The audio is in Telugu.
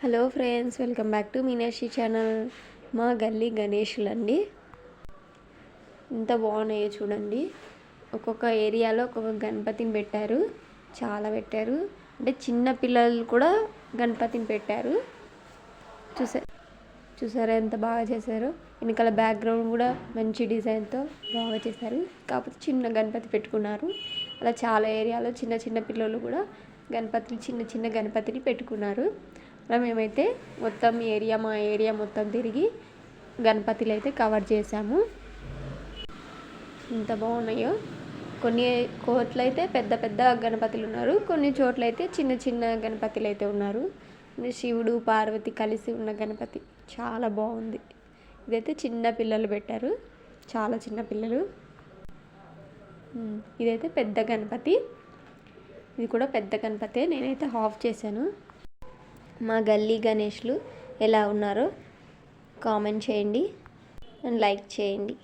Hello friends welcome back to Meenakshi channel. మా గల్లీ గణేషులండి. ఇంత ఎంత బాగున్నాయో చూడండి. ఒక్కొక్క ఏరియాలో ఒక్కొక్క గణపతిని పెట్టారు. చాలా పెట్టారు. అంటే చిన్న పిల్లలు కూడా గణపతిని పెట్టారు. చూసా చూసారా ఎంత బాగా చేశారో? వెనకాల బ్యాక్గ్రౌండ్ కూడా మంచి డిజైన్తో బాగా చేశారు. కాకపోతే చిన్న గణపతి పెట్టుకున్నారు. అలా చాలా ఏరియాలో చిన్న చిన్న పిల్లలు కూడా గణపతిని చిన్న చిన్న గణపతిని పెట్టుకున్నారు. అలా మేమైతే మొత్తం ఏరియా మా ఏరియా మొత్తం తిరిగి గణపతిలు అయితే కవర్ చేసాము ఎంత బాగున్నాయో. కొన్ని కోట్లు అయితే పెద్ద పెద్ద గణపతులు ఉన్నారు. కొన్ని చోట్ల అయితే చిన్న చిన్న గణపతులు అయితే ఉన్నారు శివుడు పార్వతి కలిసి ఉన్న గణపతి. చాలా బాగుంది. ఇదైతే చిన్న పిల్లలు పెట్టారు. చాలా చిన్న పిల్లలు. ఇదైతే పెద్ద గణపతి. ఇది కూడా పెద్ద గణపతే. నేనైతే హాఫ్ చేశాను. మా గల్లీ గణేష్లు ఎలా ఉన్నారో కామెంట్ చేయండి అండ్ లైక్ చేయండి.